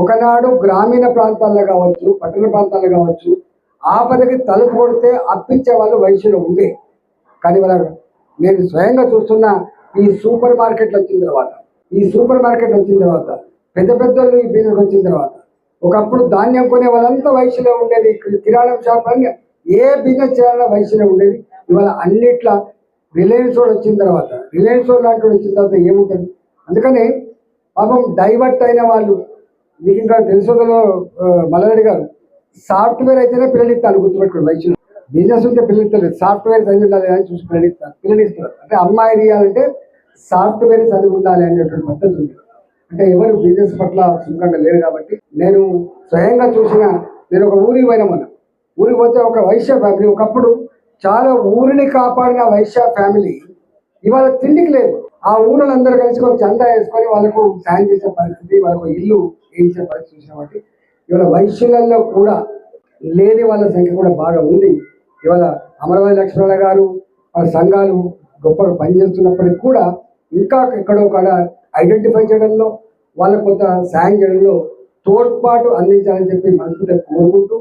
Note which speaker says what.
Speaker 1: ఒకనాడు గ్రామీణ ప్రాంతాల్లో కావచ్చు పట్టణ ప్రాంతాల్లో కావచ్చు ఆపదకి తలుపు కొడితే అప్పించే వాళ్ళు వయసులో ఉండే. కానీ వాళ్ళ నేను స్వయంగా చూస్తున్న ఈ సూపర్ మార్కెట్లు వచ్చిన తర్వాత ఈ సూపర్ మార్కెట్ వచ్చిన తర్వాత పెద్ద పెద్దోళ్ళు ఈ బిజినెస్ వచ్చిన తర్వాత ఒకప్పుడు ధాన్యం కొనే వాళ్ళంతా వయసులో ఉండేది ఇక్కడ కిరాణం షాప్ అని ఏ బిజినెస్ చేయాలన్నా వయసులో ఉండేది. ఇవాళ అన్నిట్లా రిలయన్స్ వాడు వచ్చిన తర్వాత రిలయన్స్ వాడు లాంటి వచ్చిన తర్వాత ఏముంటుంది? అందుకని పాపం డైవర్ట్ అయిన వాళ్ళు మీకు ఇంకా తెలుసులో మల్లరెడ్డి గారు సాఫ్ట్వేర్ అయితేనే పిల్లలిస్తాను గుర్తుపెట్టుకోండి వయసులో. బిజినెస్ ఉంటే పిల్లలిస్తారు సాఫ్ట్వేర్ చదివి ఉండాలి అని చూసి పిల్లలిస్తారు పిల్లలిస్తారు అంటే అమ్మాయి తీయాలంటే సాఫ్ట్వేర్ చదివి ఉండాలి అనేటువంటి పద్ధతి ఉంది. అంటే ఎవరు బిజినెస్ పట్ల సుఖంగా లేరు కాబట్టి నేను స్వయంగా చూసిన నేను ఒక ఊరికి పోయినా మొన్న. ఊరికి పోతే ఒక వైశ్య ఫ్యామిలీ ఒకప్పుడు చాలా ఊరిని కాపాడిన వైశ్య ఫ్యామిలీ ఇవాళ తిండికి లేదు. ఆ ఊళ్ళో అందరూ కలిసి ఒక చందా వేసుకొని వాళ్ళకు సాయం చేసే పరిస్థితి వాళ్ళకు ఇల్లు చేసే పరిస్థితి చూసిన కాబట్టి ఇవాళ వైశ్యులలో కూడా లేని వాళ్ళ సంఖ్య కూడా బాగా ఉంది. ఇవాళ అమరవాది లక్ష్మణ గారు వాళ్ళ సంఘాలు గొప్పగా పనిచేస్తున్నప్పటికీ కూడా ఇంకా ఎక్కడో కాడ ఐడెంటిఫై చేయడంలో వాళ్ళకు కొంత సాయం చేయడంలో తోడ్పాటు అందించాలని చెప్పి మనస్ఫూర్తిగా కోరుకుంటూ